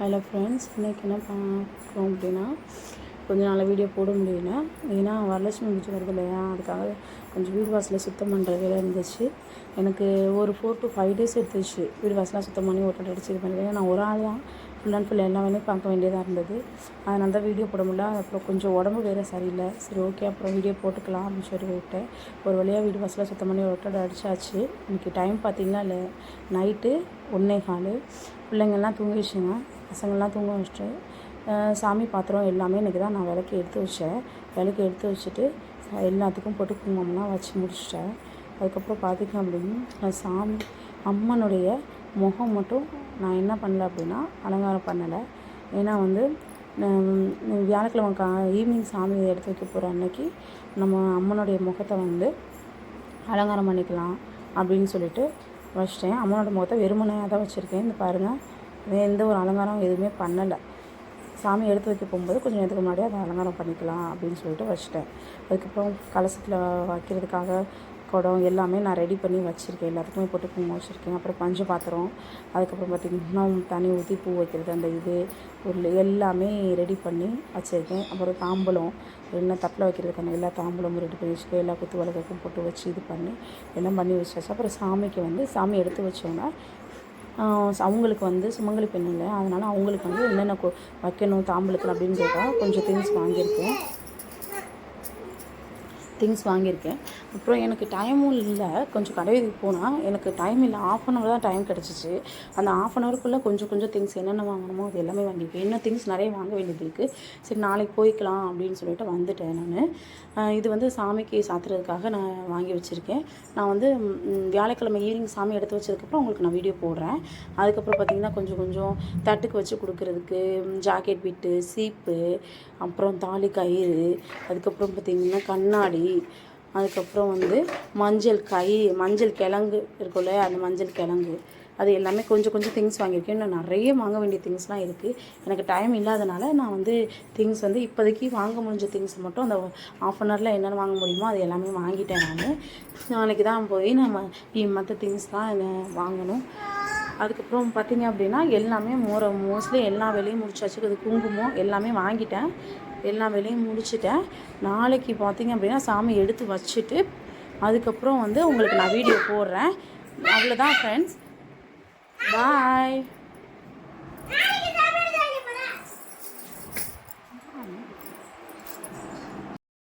Hello friends இன்றைக்கி என்ன பார்க்குறோம் அப்படின்னா கொஞ்ச நாள் வீடியோ போட முடியல. ஏன்னா வரலட்சுமி பூஜை வருது இல்லையா? அதுக்காக கொஞ்சம் வீடு வாசலில் சுத்தம் பண்ணுற வேலை இருந்துச்சு. எனக்கு ஒரு ஃபோர் டு ஃபைவ் டேஸ் எடுத்துச்சு. வீடு வாசலாக சுத்தம் பண்ணி ஓட்டை அடிச்சு இது பண்ணி நான் ஒரு ஆள் தான். ஃபுல் அண்ட் ஃபுல் எல்லா வேலையும் பார்க்க வேண்டியதாக இருந்தது. அதனால தான் வீடியோ போட முடியல. அப்புறம் கொஞ்சம் உடம்பு வேறு சரியில்லை. சரி ஓகே அப்புறம் வீடியோ போட்டுக்கலாம் அப்படின்னு சொல்லி விட்டேன் ஒரு வழியாக வீடு வாசலாக சுத்தம் பண்ணி ஒட்டடை அடிச்சாச்சு. இன்றைக்கி டைம் பார்த்திங்கன்னா இல்லை? நைட்டு ஒன்றே கால். பிள்ளைங்கள்லாம் தூங்கிடுச்சுங்க. பசங்கள்லாம் தூங்க வச்சுட்டு சாமி பாத்திரம் எல்லாமே இன்றைக்கி தான் நான் விளக்கி எடுத்து வச்சேன். விளக்கி எடுத்து வச்சுட்டு எல்லாத்துக்கும் போட்டு குங்குமம்லாம் வச்சு முடிச்சிட்டேன். அதுக்கப்புறம் பார்த்திங்க அப்படின்னா சாமி அம்மனுடைய முகம் மட்டும் நான் என்ன பண்ணல அப்படின்னா அலங்காரம் பண்ணலை. ஏன்னா வந்து வியாழக்கிழமை கா ஈவினிங் சாமி எடுத்து வைக்க போகிற அன்னைக்கு நம்ம அம்மனுடைய முகத்தை வந்து அலங்காரம் பண்ணிக்கலாம் அப்படின்னு சொல்லிட்டு வச்சிட்டேன். அம்மனோட முகத்தை வெறுமனையாக தான் வச்சுருக்கேன் இந்த பாருங்கள் எந்த ஒரு அலங்காரம் எதுவுமே பண்ணலை. சாமி எடுத்து வைக்க போகும்போது கொஞ்சம் நேரத்துக்கு முன்னாடியே அதை அலங்காரம் பண்ணிக்கலாம் அப்படின்னு சொல்லிட்டு வச்சுட்டேன். அதுக்கப்புறம் கலசத்தில் வைக்கிறதுக்காக குடம் எல்லாமே நான் ரெடி பண்ணி வச்சுருக்கேன். எல்லாத்துக்குமே போட்டு குங்குமம் வச்சுருக்கேன். அப்புறம் பஞ்சு பாத்திரம் அதுக்கப்புறம் பார்த்திங்கன்னா தண்ணி ஊற்றி பூ வைக்கிறது அந்த இது பொருள் எல்லாமே ரெடி பண்ணி வச்சுருக்கேன். அப்புறம் தாம்பலம் என்ன தட்டில் வைக்கிறதுக்கான எல்லா தாம்பலமும் ரெடி பண்ணி வச்சுருக்கேன். எல்லா குத்து வளர்க்கும் போட்டு வச்சு இது பண்ணி எல்லாம் பண்ணி வச்சாச்சு. அப்புறம் சாமிக்கு வந்து சாமி எடுத்து வச்சோன்னா அவங்களுக்கு வந்து சுமங்கலி பெண் இல்லை. அதனால் அவங்களுக்கு வந்து என்னென்ன கொ- வைக்கணும் தாம்பூலத்தில் அப்படின்னு கேட்டால் கொஞ்சம் திங்ஸ் வாங்கியிருக்கேன் திங்ஸ் வாங்கியிருக்கேன். அப்புறம் எனக்கு டைமும் இல்லை. கொஞ்சம் கடைவீதிக்கு போனால் எனக்கு டைம் இல்லை. ஆஃப் அன் ஹவர் தான் டைம் கிடச்சிச்சு. அந்த ஆஃப் அன் ஹவருக்குள்ளே கொஞ்சம் கொஞ்சம் திங்ஸ் என்னென்ன வாங்கணுமோ அது எல்லாமே வாங்கியிருக்கேன். இன்னும் திங்ஸ் நிறைய வாங்க வேண்டியது இருக்குது சரி நாளைக்கு போய்க்கலாம் அப்படின்னு சொல்லிட்டு வந்துட்டேன் நான். இது வந்து சாமிக்கு சாத்துறதுக்காக நான் வாங்கி வச்சுருக்கேன். நான் வந்து வியாழக்கிழமை ஈவினிங் சாமி எடுத்து வச்சதுக்கப்புறம் உங்களுக்கு நான் வீடியோ போடுறேன். அதுக்கப்புறம் பார்த்திங்கன்னா கொஞ்சம் கொஞ்சம் தட்டுக்கு வச்சு கொடுக்குறதுக்கு ஜாக்கெட் பிட்டு சீப்பு அப்புறம் தாலி கயிறு அதுக்கப்புறம் பார்த்திங்கன்னா கண்ணாடி அதுக்கப்புறம் வந்து மஞ்சள் கை மஞ்சள் கிழங்கு இருக்கும்ல அந்த மஞ்சள் கிழங்கு. அது எல்லாமே கொஞ்சம் கொஞ்சம் திங்ஸ் வாங்கியிருக்கேன். இன்னும் நிறைய வாங்க வேண்டிய திங்ஸ்லாம் இருக்குது எனக்கு டைம் இல்லாதனால நான் வந்து திங்ஸ் வந்து இப்போதைக்கு வாங்க முடிஞ்ச திங்ஸ் மட்டும் அந்த ஆஃப் அன் ஹவரில் என்னென்ன வாங்க முடியுமோ அது எல்லாமே வாங்கிட்டேன் நான். நாளைக்கு தான் போய் நம்ம மற்ற திங்ஸ்லாம் வாங்கணும். அதுக்கப்புறம் பார்த்தீங்க அப்படின்னா எல்லாமே மோர மோஸ்ட்லி எல்லா வேலையும் முடிச்சாச்சு. அது குங்குமம் எல்லாமே வாங்கிட்டேன். எல்லா வேலையும் முடிச்சிட்டேன். நாளைக்கு பார்த்தீங்க அப்படின்னா சாமி எடுத்து வச்சுட்டு அதுக்கப்புறம் வந்து உங்களுக்கு நான் வீடியோ போடுறேன். அவ்வளோதான் ஃப்ரெண்ட்ஸ் பாய்